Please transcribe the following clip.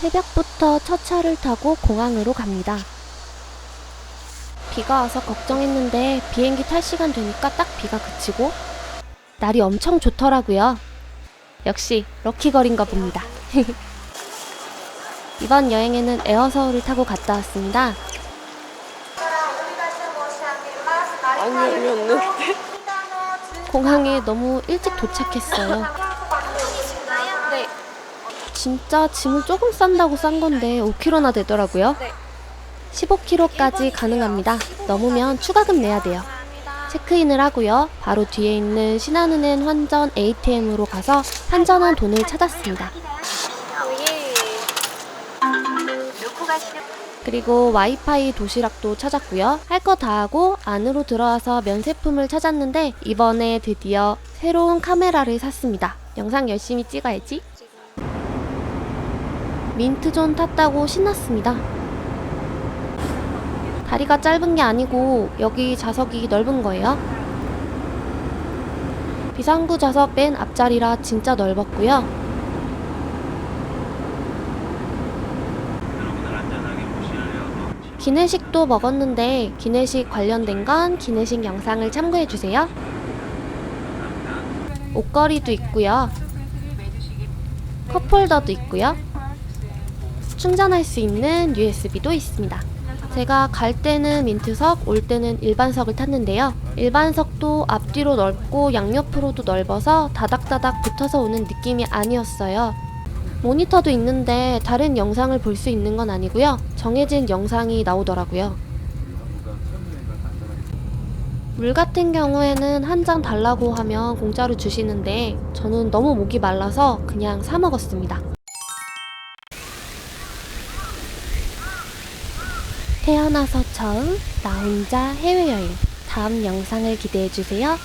새벽부터 첫 차를 타고 공항으로 갑니다. 비가 와서 걱정했는데 비행기 탈 시간 되니까 딱 비가 그치고 날이 엄청 좋더라고요. 역시 럭키걸인가 봅니다. 이번 여행에는 에어서울을 타고 갔다 왔습니다. 공항에 너무 일찍 도착했어요. 네. 진짜 짐을 조금 싼다고 싼 건데 5kg나 되더라고요. 네. 15kg까지 가능합니다. 넘으면 추가금 내야 돼요. 체크인을 하고요. 바로 뒤에 있는 신한은행 환전 ATM으로 가서 환전한 돈을 찾았습니다. 그리고 와이파이 도시락도 찾았고요. 할 거 다 하고 안으로 들어와서 면세품을 찾았는데 이번에 드디어 새로운 카메라를 샀습니다. 영상 열심히 찍어야지. 민트존 탔다고 신났습니다. 다리가 짧은 게 아니고 여기 좌석이 넓은 거예요. 비상구 좌석 맨 앞자리라 진짜 넓었고요. 기내식도 먹었는데 기내식 관련된 건 기내식 영상을 참고해 주세요. 옷걸이도 있고요. 컵홀더도 있고요. 충전할 수 있는 USB도 있습니다. 제가 갈 때는 민트석, 올 때는 일반석을 탔는데요. 일반석도 앞뒤로 넓고 양옆으로도 넓어서 다닥다닥 붙어서 오는 느낌이 아니었어요. 모니터도 있는데 다른 영상을 볼 수 있는 건 아니고요. 정해진 영상이 나오더라고요. 물 같은 경우에는 한 잔 달라고 하면 공짜로 주시는데 저는 너무 목이 말라서 그냥 사 먹었습니다. 태어나서 처음 나 혼자 해외여행. 다음 영상을 기대해 주세요.